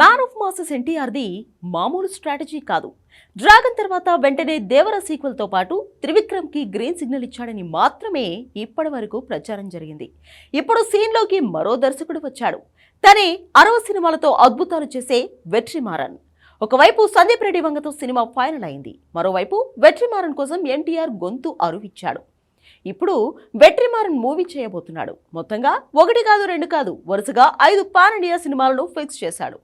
Man of masses ఎన్టీఆర్ది మామూలు strategy కాదు. Dragon తర్వాత వెంటనే దేవర సీక్వెల్తో పాటు త్రివిక్రమ్కి గ్రీన్ సిగ్నల్ ఇచ్చాడని మాత్రమే ఇప్పటి వరకు ప్రచారం జరిగింది. ఇప్పుడు సీన్లోకి మరో దర్శకుడు వచ్చాడు. తనే అరవ సినిమాలతో అద్భుతాలు చేసే వెట్రిమారన్. ఒకవైపు సందీప్ రెడ్డి వంగతో సినిమా ఫైనల్ అయింది. మరోవైపు వెట్రిమారన్ కోసం ఎన్టీఆర్ గొంతు అరువిచ్చాడు. ఇప్పుడు వెట్రిమారన్ మూవీ చేయబోతున్నాడు. మొత్తంగా ఒకటి కాదు రెండు కాదు వరుసగా ఐదు పాన్ ఇండియా సినిమాలను ఫిక్స్ చేశాడు.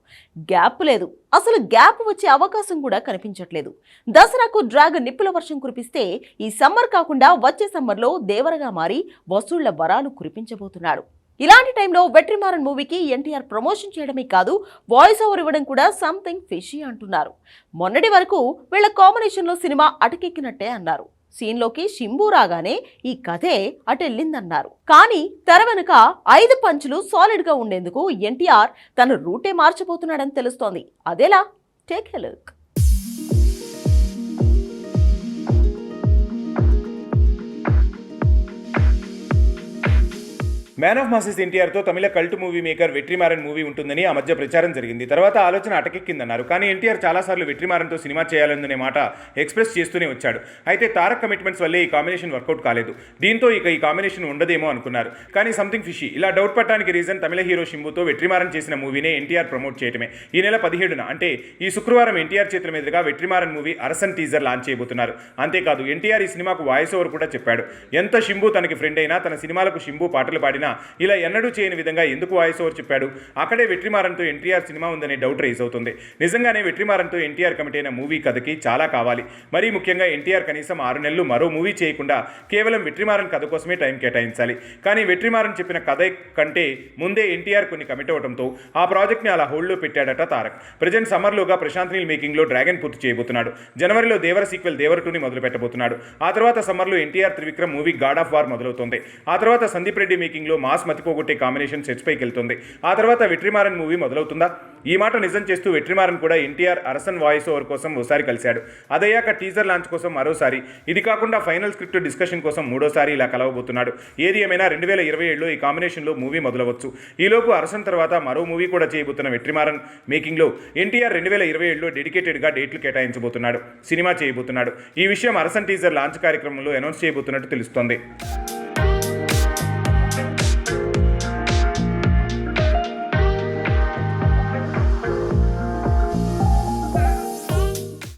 గ్యాప్ లేదు. అసలు గ్యాప్ వచ్చే అవకాశం కూడా కనిపించట్లేదు. దసరాకు డ్రాగన్ నిప్పుల వర్షం కురిపిస్తే ఈ సమ్మర్ కాకుండా వచ్చే సమ్మర్లో దేవరగా మారి వసూళ్ళ వరాలు కురిపించబోతున్నాడు. ఇలాంటి టైంలో వెట్రిమారన్ మూవీకి ఎన్టీఆర్ ప్రమోషన్ చేయడమే కాదు వాయిస్ ఓవర్ ఇవ్వడం కూడా సంథింగ్ ఫిషీ అంటున్నారు. మొన్నటి వరకు వీళ్ళ కాంబినేషన్లో సినిమా అటకెక్కినట్టే అన్నారు. సీన్లోకి షింబు రాగానే ఈ కథే అటెళ్ళిందన్నారు. కానీ తెర వెనుక ఐదు పంచులు సాలిడ్గా ఉండేందుకు ఎన్టీఆర్ తన రూటే మార్చిపోతున్నాడని తెలుస్తోంది. అదేలా? Take a look man of masses ఎన్టీఆర్తో Tamil cult movie maker Vetrimaran movie ఉంటుందని ఆ మధ్య ప్రచారం జరిగింది. తర్వాత ఆలోచన అటకెక్కిందన్నారు. కానీ ఎన్టీఆర్ చాలాసార్లు వెట్రిమారన్తో సినిమా చేయాలనే మాట ఎక్స్ప్రెస్ చేస్తూనే వచ్చాడు. అయితే తారక్ కమిట్మెంట్స్ వల్లే ఈ కాంబినేషన్ వర్కౌట్ కాలేదు. దీంతో ఇక ఈ కాంబినేషన్ ఉండదేమో అనుకున్నారు. కానీ సంథింగ్ ఫిషీ ఇలా డౌట్ పట్టడానికి రీజన్ తమిళ హీరో షింబుతో వెట్రిమారన్ చేసిన మూవీనే ఎన్టీఆర్ ప్రమోట్ చేయడమే ఈ నెల పదిహేడున అంటే ఈ శుక్రవారం ఎన్టీఆర్ చేతుల మీదుగా Vetrimaran movie Arasan teaser launch చేయబోతున్నారు. అంతేకాదు ఎన్టీఆర్ ఈ సినిమాకు వాయిస్ ఓవర్ కూడా చెప్పాడు. ఎంత షింబు తనకి ఫ్రెండ్ అయినా తన సినిమాలకు షింబు పాటలు పాడిన ఇలా ఎన్నడూ చేయని విధంగా ఎందుకు వాయిస్ ఓవర్ చెప్పాడు? అక్కడే వెట్రిమారన్తో ఎన్టీఆర్ సినిమా ఉందనే డౌట్ రైజ్ అవుతుంది. నిజంగానే వెట్రిమారన్తో ఎన్టీఆర్ కమిటీ అయిన మూవీ కథకి చాలా కావాలి. మరీ ముఖ్యంగా ఎన్టీఆర్ కనీసం ఆరు నెలలు మరో మూవీ చేయకుండా కేవలం వెట్రిమారన్ కథ కోసమే టైం కేటాయించాలి. కానీ వెట్రిమారన్ చెప్పిన కథ కంటే ముందే ఎన్టీఆర్ కొన్ని కమిట్ అవడంతో ఆ ప్రాజెక్ట్ని అలా హోల్డ్లో పెట్టాడట తారక్. ప్రజెంట్ సమ్మర్లోగా ప్రశాంత్ నీల్ మేకింగ్లో డ్రాగన్ పూర్తి చేయబోతున్నాడు. జనవరిలో దేవర సీక్వెల్ దేవర టూని మొదలు పెట్టబోతున్నాడు. ఆ తర్వాత సమ్మర్లో NTR Trivikram movie God of War మొదలవుతుంది. ఆ తర్వాత సందీప్ రెడ్డి మేకింగ్లో మాస్ మతిపోగొట్టే కాంబినేషన్ సెట్స్ పైకి వెళ్తుంది. ఆ తర్వాత వెట్రిమారన్ మూవీ మొదలవుతుందా? ఈ మాట నిజం చేస్తూ వెట్రిమారన్ కూడా ఎన్టీఆర్ అరసన్ వాయిస్ ఓవర్ కోసం ఓసారి కలిశాడు. అదయ్యాక టీజర్ లాంచ్ కోసం మరోసారి ఇది కాకుండా ఫైనల్ స్క్రిప్ట్ డిస్కషన్ కోసం మూడోసారి ఇలా కలవబోతున్నాడు. ఏది ఏమైనా రెండు వేల ఇరవై ఏడులో ఈ కాంబినేషన్లో మూవీ మొదలవచ్చు. ఈలోపు అరసన్ తర్వాత మరో మూవీ కూడా చేయబోతున్న వెట్రిమారన్ మేకింగ్లో ఎన్టీఆర్ రెండు వేల ఇరవై ఏడులో డెడికేటెడ్గా డేట్లు కేటాయించబోతున్నాడు. సినిమా చేయబోతున్నాడు. ఈ విషయం అరసన్ టీజర్ లాంచ్ కార్యక్రమంలో అనౌన్స్ చేయబోతున్నట్టు తెలుస్తోంది.